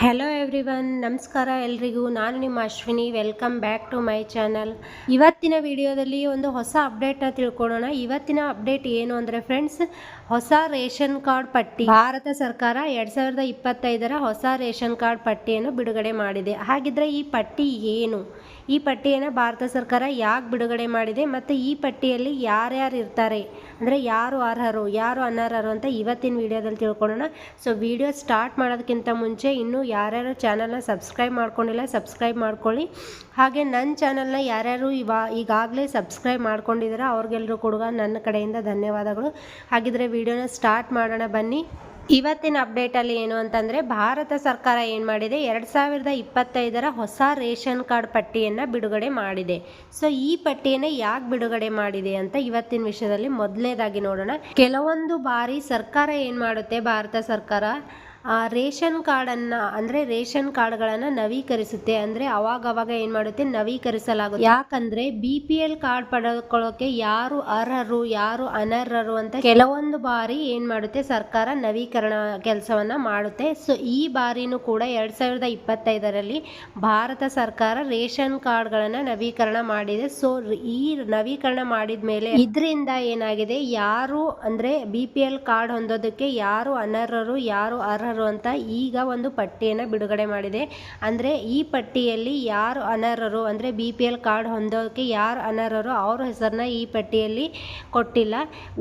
Hello everyone ನಮಸ್ಕಾರ ಎಲ್ರಿಗೂ. ನಾನು ನಿಮ್ಮ Ashwini. Welcome back to my channel ಇವತ್ತಿನ ವಿಡಿಯೋದಲ್ಲಿ ಒಂದು ಹೊಸ ಅಪ್ಡೇಟ್ನ ತಿಳ್ಕೊಳ್ಳೋಣ. ಇವತ್ತಿನ ಅಪ್ಡೇಟ್ ಏನು ಅಂದರೆ ಫ್ರೆಂಡ್ಸ್ ಹೊಸ ರೇಷನ್ ಕಾರ್ಡ್ ಪಟ್ಟಿ. ಭಾರತ ಸರ್ಕಾರ ಎರಡು ಸಾವಿರದ ಇಪ್ಪತ್ತೈದರ ಹೊಸ ರೇಷನ್ ಕಾರ್ಡ್ ಪಟ್ಟಿಯನ್ನು ಬಿಡುಗಡೆ ಮಾಡಿದೆ. ಹಾಗಿದ್ರೆ ಈ ಪಟ್ಟಿ ಏನು? ಈ ಪಟ್ಟಿಯನ್ನು ಭಾರತ ಸರ್ಕಾರ ಯಾಕೆ ಬಿಡುಗಡೆ ಮಾಡಿದೆ? ಮತ್ತು ಈ ಪಟ್ಟಿಯಲ್ಲಿ ಯಾರ್ಯಾರು ಇರ್ತಾರೆ? ಅಂದರೆ ಯಾರು ಅರ್ಹರು, ಯಾರು ಅನರ್ಹರು ಅಂತ ಇವತ್ತಿನ ವಿಡಿಯೋದಲ್ಲಿ ತಿಳ್ಕೊಳ್ಳೋಣ. ಸೊ ವಿಡಿಯೋ ಸ್ಟಾರ್ಟ್ ಮಾಡೋದಕ್ಕಿಂತ ಮುಂಚೆ ಇನ್ನೂ ಯಾರ್ಯಾರು ಚಾನಲ್ನ ಸಬ್ಸ್ಕ್ರೈಬ್ ಮಾಡ್ಕೊಂಡಿಲ್ಲ, ಸಬ್ಸ್ಕ್ರೈಬ್ ಮಾಡ್ಕೊಳ್ಳಿ. ಹಾಗೆ ನನ್ನ ಚಾನಲ್ನ ಯಾರ್ಯಾರು ಇವಾ ಈಗಾಗಲೇ ಸಬ್ಸ್ಕ್ರೈಬ್ ಮಾಡ್ಕೊಂಡಿದ್ದೀರಾ ಅವ್ರಿಗೆಲ್ಲರೂ ಕೂಡ ನನ್ನ ಕಡೆಯಿಂದ ಧನ್ಯವಾದಗಳು. ಹಾಗಿದ್ರೆ ವಿಡಿಯೋನ ಸ್ಟಾರ್ಟ್ ಮಾಡೋಣ, ಬನ್ನಿ. ಇವತ್ತಿನ ಅಪ್ಡೇಟಲ್ಲಿ ಏನು ಅಂತಂದರೆ, ಭಾರತ ಸರ್ಕಾರ ಏನು ಮಾಡಿದೆ? ಎರಡು ಸಾವಿರದ ಇಪ್ಪತ್ತೈದರ ಹೊಸ ರೇಷನ್ ಕಾರ್ಡ್ ಪಟ್ಟಿಯನ್ನು ಬಿಡುಗಡೆ ಮಾಡಿದೆ. ಸೊ, ಈ ಪಟ್ಟಿಯನ್ನು ಯಾಕೆ ಬಿಡುಗಡೆ ಮಾಡಿದೆ ಅಂತ ಇವತ್ತಿನ ವಿಷಯದಲ್ಲಿ ಮೊದಲನೇದಾಗಿ ನೋಡೋಣ. ಕೆಲವೊಂದು ಬಾರಿ ಸರ್ಕಾರ ಏನು ಮಾಡುತ್ತೆ, ಭಾರತ ಸರ್ಕಾರ? ರೇಷನ್ ಕಾರ್ಡನ್ನು, ಅಂದರೆ ರೇಷನ್ ಕಾರ್ಡ್ಗಳನ್ನು ನವೀಕರಿಸುತ್ತೆ. ಅಂದರೆ ಅವಾಗವಾಗ ಅವಾಗ ಏನು ಮಾಡುತ್ತೆ? ನವೀಕರಿಸಲಾಗುತ್ತೆ. ಯಾಕಂದರೆ ಬಿ ಪಿ ಎಲ್ ಕಾರ್ಡ್ ಪಡ್ಕೊಳ್ಳೋಕೆ ಯಾರು ಅರ್ಹರು, ಯಾರು ಅನರ್ಹರು ಅಂತ ಕೆಲವೊಂದು ಬಾರಿ ಏನು ಮಾಡುತ್ತೆ? ಸರ್ಕಾರ ನವೀಕರಣ ಕೆಲಸವನ್ನು ಮಾಡುತ್ತೆ. ಸೊ ಈ ಬಾರಿನೂ ಕೂಡ ಎರಡು ಸಾವಿರದ ಇಪ್ಪತ್ತೈದರಲ್ಲಿ ಭಾರತ ಸರ್ಕಾರ ರೇಷನ್ ಕಾರ್ಡ್ಗಳನ್ನು ನವೀಕರಣ ಮಾಡಿದೆ. ಸೊ ಈ ನವೀಕರಣ ಮಾಡಿದ ಮೇಲೆ ಇದರಿಂದ ಏನಾಗಿದೆ? ಯಾರು, ಅಂದರೆ ಬಿ ಪಿ ಎಲ್ ಕಾರ್ಡ್ ಹೊಂದೋದಕ್ಕೆ ಯಾರು ಅನರ್ಹರು, ಯಾರು ಅರ್ಹರು ಅಂತ ಈಗ ಒಂದು ಪಟ್ಟಿಯನ್ನು ಬಿಡುಗಡೆ ಮಾಡಿದೆ. ಅಂದರೆ ಈ ಪಟ್ಟಿಯಲ್ಲಿ ಯಾರು ಅನರ್ಹರು ಅಂದರೆ ಬಿ ಪಿ ಎಲ್ ಕಾರ್ಡ್ ಹೊಂದೋಕೆ ಯಾರು ಅನರ್ಹರು ಅವ್ರ ಹೆಸರನ್ನ ಈ ಪಟ್ಟಿಯಲ್ಲಿ ಕೊಟ್ಟಿಲ್ಲ.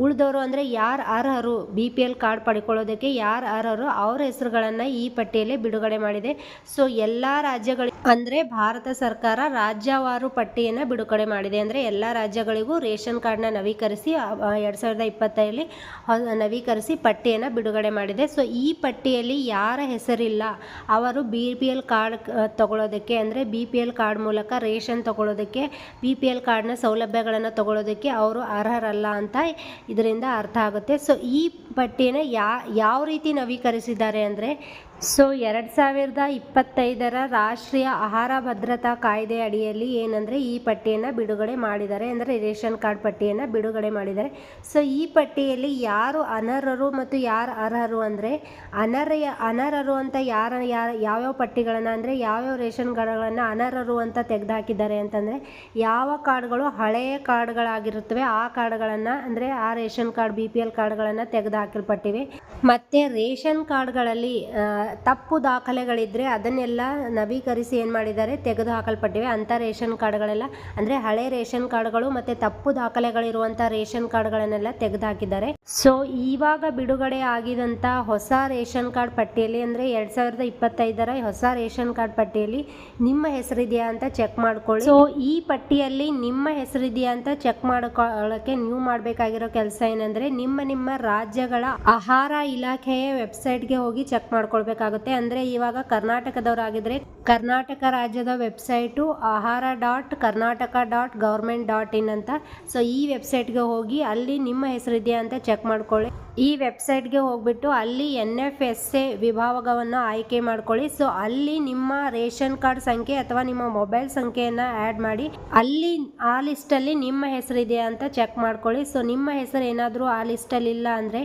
ಉಳಿದವರು ಅಂದರೆ ಯಾರು ಅರ್ಹರು ಬಿ ಪಿ ಎಲ್ ಕಾರ್ಡ್ ಪಡ್ಕೊಳ್ಳೋದಕ್ಕೆ ಯಾರು ಅರ್ಹರು ಅವ್ರ ಹೆಸರುಗಳನ್ನು ಈ ಪಟ್ಟಿಯಲ್ಲಿ ಬಿಡುಗಡೆ ಮಾಡಿದೆ. ಸೊ ಎಲ್ಲ ರಾಜ್ಯಗಳು ಅಂದರೆ ಭಾರತ ಸರ್ಕಾರ ರಾಜ್ಯವಾರು ಪಟ್ಟಿಯನ್ನು ಬಿಡುಗಡೆ ಮಾಡಿದೆ. ಅಂದರೆ ಎಲ್ಲ ರಾಜ್ಯಗಳಿಗೂ ರೇಷನ್ ಕಾರ್ಡ್ನ ನವೀಕರಿಸಿ ಎರಡು ಸಾವಿರದ ಇಪ್ಪತ್ತೈದರಲ್ಲಿ ನವೀಕರಿಸಿ ಪಟ್ಟಿಯನ್ನು ಬಿಡುಗಡೆ ಮಾಡಿದೆ. ಸೊ ಈ ಪಟ್ಟಿಯಲ್ಲಿ ಯಾರ ಹೆಸರಿಲ್ಲ. ಅವರು ಬಿ ಪಿ ಎಲ್ ಕಾರ್ಡ್ ತಗೊಳ್ಳೋದಕ್ಕೆ ಅಂದರೆ ಬಿ ಪಿ ಎಲ್ ಕಾರ್ಡ್ ಮೂಲಕ ರೇಷನ್ ತಗೊಳ್ಳೋದಕ್ಕೆ ಬಿ ಪಿ ಎಲ್ ಕಾರ್ಡ್ನ ಸೌಲಭ್ಯಗಳನ್ನು ತಗೊಳ್ಳೋದಕ್ಕೆ ಅವರು ಅರ್ಹರಲ್ಲ ಅಂತ ಇದರಿಂದ ಅರ್ಥ ಆಗುತ್ತೆ. ಸೊ, ಈ ಪಟ್ಟಿಯನ್ನು ಯಾ, ಯಾವ ರೀತಿ ನವೀಕರಿಸಿದ್ದಾರೆ ಅಂದರೆ, ಸೊ ಎರಡು ಸಾವಿರದ ಇಪ್ಪತ್ತೈದರ ರಾಷ್ಟ್ರೀಯ ಆಹಾರ ಭದ್ರತಾ ಕಾಯ್ದೆ ಅಡಿಯಲ್ಲಿ ಏನಂದರೆ, ಈ ಪಟ್ಟಿಯನ್ನು ಬಿಡುಗಡೆ ಮಾಡಿದ್ದಾರೆ ಅಂದರೆ, ರೇಷನ್ ಕಾರ್ಡ್ ಪಟ್ಟಿಯನ್ನು ಬಿಡುಗಡೆ ಮಾಡಿದ್ದಾರೆ. ಸೊ ಈ ಪಟ್ಟಿಯಲ್ಲಿ ಯಾರು ಅನರ್ಹರು ಮತ್ತು ಯಾರು ಅರ್ಹರು ಅಂದರೆ, ಅನರ್ಹ, ಅನರ್ಹರು ಅಂತ ಯಾರ ಯಾರ, ಯಾವ್ಯಾವ ಪಟ್ಟಿಗಳನ್ನು ಅಂದರೆ, ಯಾವ್ಯಾವ ರೇಷನ್ ಕಾರ್ಡ್ಗಳನ್ನು ಅನರ್ಹರು ಅಂತ ತೆಗೆದುಹಾಕಿದ್ದಾರೆ ಅಂತಂದರೆ, ಯಾವ ಕಾರ್ಡ್ಗಳು ಹಳೆಯ ಕಾರ್ಡ್ಗಳಾಗಿರುತ್ತವೆ, ಆ ಕಾರ್ಡ್ಗಳನ್ನು ಅಂದರೆ, ಆ ration card, B P L ಕಾರ್ಡ್ಗಳನ್ನು ತೆಗೆದುಹಾಕಲ್ಪಟ್ಟಿವೆ ಮತ್ತೆ ರೇಷನ್ ಕಾರ್ಡ್ಗಳಲ್ಲಿ ತಪ್ಪು ದಾಖಲೆಗಳಿದ್ರೆ ಅದನ್ನೆಲ್ಲ ನವೀಕರಿಸಿ ಏನು ಮಾಡಿದ್ದಾರೆ? ತೆಗೆದು ಹಾಕಲ್ಪಟ್ಟಿವೆ. ಅಂಥ ರೇಷನ್ ಕಾರ್ಡ್ಗಳೆಲ್ಲ, ಅಂದರೆ ಹಳೆ ರೇಷನ್ ಕಾರ್ಡ್ಗಳು ಮತ್ತು ತಪ್ಪು ದಾಖಲೆಗಳಿರುವಂಥ ರೇಷನ್ ಕಾರ್ಡ್ಗಳನ್ನೆಲ್ಲ ತೆಗೆದು ಹಾಕಿದ್ದಾರೆ ಸೊ, ಇವಾಗ ಬಿಡುಗಡೆ ಆಗಿದಂಥ ಹೊಸ ರೇಷನ್ ಕಾರ್ಡ್ ಪಟ್ಟಿಯಲ್ಲಿ, ಅಂದರೆ ಎರಡು ಸಾವಿರದ ಇಪ್ಪತ್ತೈದರ ಹೊಸ ರೇಷನ್ ಕಾರ್ಡ್ ಪಟ್ಟಿಯಲ್ಲಿ ನಿಮ್ಮ ಹೆಸರಿದೆಯಾ ಅಂತ ಚೆಕ್ ಮಾಡ್ಕೊಳ್ಳಿ. ಸೊ, ಈ ಪಟ್ಟಿಯಲ್ಲಿ ನಿಮ್ಮ ಹೆಸರಿದೆಯಾ ಅಂತ ಚೆಕ್ ಮಾಡ್ಕೊಳ್ಳೋಕ್ಕೆ ನೀವು ಮಾಡಬೇಕಾಗಿರೋ ಕೆಲಸ ಏನಂದರೆ, ನಿಮ್ಮ ನಿಮ್ಮ ರಾಜ್ಯಗಳ ಆಹಾರ ಇಲಾಖೆಯ ವೆಬ್ಸೈಟ್ಗೆ ಹೋಗಿ ಚೆಕ್ ಮಾಡ್ಕೊಳ್ಬೇಕಾಗುತ್ತೆ. ಅಂದ್ರೆ ಇವಾಗ ಕರ್ನಾಟಕದವರಾಗಿದ್ರೆ ಕರ್ನಾಟಕ ರಾಜ್ಯದ website Ahara dot Karnataka dot government dot in ಅಂತ. ಸೊ ಈ ವೆಬ್ಸೈಟ್ಗೆ ಹೋಗಿ ಅಲ್ಲಿ ನಿಮ್ಮ ಹೆಸರಿದೆಯಾ ಅಂತ ಚೆಕ್ ಮಾಡ್ಕೊಳ್ಳಿ. ಈ ವೆಬ್ಸೈಟ್ಗೆ ಹೋಗ್ಬಿಟ್ಟು ಅಲ್ಲಿ ಎನ್ ಎಫ್ ಎಸ್ ಎ ವಿಭಾಗವನ್ನು ಆಯ್ಕೆ ಮಾಡ್ಕೊಳ್ಳಿ. ಸೊ, ಅಲ್ಲಿ ನಿಮ್ಮ ರೇಷನ್ ಕಾರ್ಡ್ ಸಂಖ್ಯೆ ಅಥವಾ ನಿಮ್ಮ ಮೊಬೈಲ್ ಸಂಖ್ಯೆಯನ್ನು ಆ್ಯಡ್ ಮಾಡಿ, ಅಲ್ಲಿ ಆ ಲಿಸ್ಟಲ್ಲಿ ನಿಮ್ಮ ಹೆಸರಿದೆಯಾ ಅಂತ ಚೆಕ್ ಮಾಡ್ಕೊಳ್ಳಿ. ಸೊ, ನಿಮ್ಮ ಹೆಸರು ಏನಾದರೂ ಆ ಲಿಸ್ಟಲ್ಲಿ ಇಲ್ಲ ಅಂದರೆ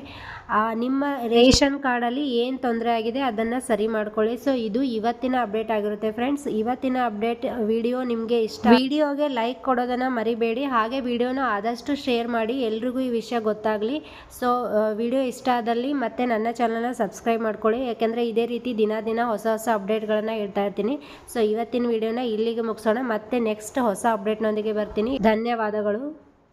ನಿಮ್ಮ ರೇಷನ್ ಕಾರ್ಡಲ್ಲಿ ಏನು ತೊಂದರೆ ಆಗಿದೆ ಅದನ್ನು ಸರಿ ಮಾಡ್ಕೊಳ್ಳಿ. ಸೊ, ಇದು ಇವತ್ತಿನ ಅಪ್ಡೇಟ್ ಆಗಿರುತ್ತೆ ಫ್ರೆಂಡ್ಸ್. ಇವತ್ತಿನ ಅಪ್ಡೇಟ್ ವಿಡಿಯೋ ನಿಮಗೆ ಇಷ್ಟ ವಿಡಿಯೋಗೆ ಲೈಕ್ ಕೊಡೋದನ್ನು ಮರಿಬೇಡಿ. ಹಾಗೆ ವಿಡಿಯೋನ ಆದಷ್ಟು ಶೇರ್ ಮಾಡಿ. ಎಲ್ರಿಗೂ ಈ ವಿಷಯ ಗೊತ್ತಾಗಲಿ. ಸೊ ವಿಡಿಯೋ ಇಷ್ಟ ಆದಲ್ಲಿ ಮತ್ತೆ ನನ್ನ ಚಾನಲ್ನ ಸಬ್ಸ್ಕ್ರೈಬ್ ಮಾಡ್ಕೊಳ್ಳಿ. ಯಾಕೆಂದರೆ ಇದೇ ರೀತಿ ದಿನ ದಿನ ಹೊಸ ಹೊಸ ಅಪ್ಡೇಟ್ಗಳನ್ನು ಇಡ್ತಾ ಇರ್ತೀನಿ. ಸೊ ಇವತ್ತಿನ ವಿಡಿಯೋನ ಇಲ್ಲಿಗೆ ಮುಗಿಸೋಣ. ಮತ್ತೆ ನೆಕ್ಸ್ಟ್ ಹೊಸ ಅಪ್ಡೇಟ್ನೊಂದಿಗೆ ಬರ್ತೀನಿ. ಧನ್ಯವಾದಗಳು.